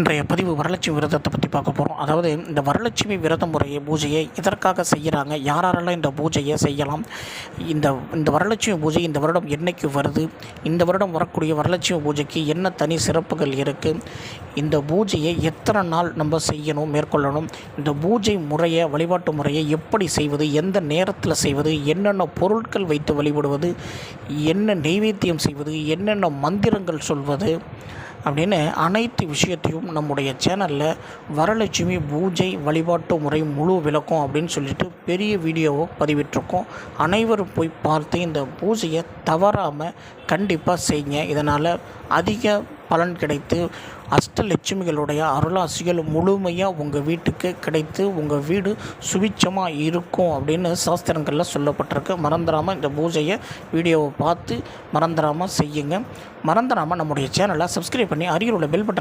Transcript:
இன்றைய பதிவு வரலட்சுமி விரதத்தை பற்றி பார்க்க போகிறோம் அதாவது இந்த வரலட்சுமி விரத முறையை பூஜையை எதற்காக செய்கிறாங்க யாரெல்லாம் இந்த பூஜையை செய்யலாம்? இந்த இந்த வரலட்சுமி பூஜை இந்த வருடம் என்னைக்கு வருது? இந்த வருடம் வரக்கூடிய வரலட்சுமி பூஜைக்கு என்ன தனி சிறப்புகள் இருக்குது இந்த பூஜையை எத்தனை நாள் நம்ம செய்யணும் மேற்கொள்ளணும்? இந்த பூஜை முறையை வழிபாட்டு முறையை எப்படி செய்வது? எந்த நேரத்தில் செய்வது? என்னென்ன பொருட்கள் வைத்து வழிபடுவது? என்ன நெய்வேத்தியம் செய்வது? என்னென்ன மந்திரங்கள் சொல்வது? அப்படின்னு அனைத்து விஷயத்தையும் நம்முடைய சேனலில் வரலட்சுமி பூஜை வழிபாட்டு முறை முழு விளக்கம் அப்படின்னு சொல்லிட்டு பெரிய வீடியோவை பதிவிட்டிருக்கோம். அனைவரும் போய் பார்த்து இந்த பூஜையை தவறாமல் கண்டிப்பாக செய்யுங்க. இதனால் அதிக பலன் கிடைத்து அஷ்டலட்சுமிகளுடைய அருளாசிகள் முழுமையாக உங்கள் வீட்டுக்கு கிடைத்து உங்கள் வீடு சுபிட்சமாக இருக்கும் அப்படின்னு சாஸ்திரங்களில் சொல்லப்பட்டிருக்கு. மறந்துடாமல் இந்த பூஜையை வீடியோவை பார்த்து மறந்துடாமல் செய்யுங்க. மறந்துடாமல் நம்முடைய சேனலை சப்ஸ்கிரைப் பண்ணி அருகில் உள்ள பெல் பட்டன்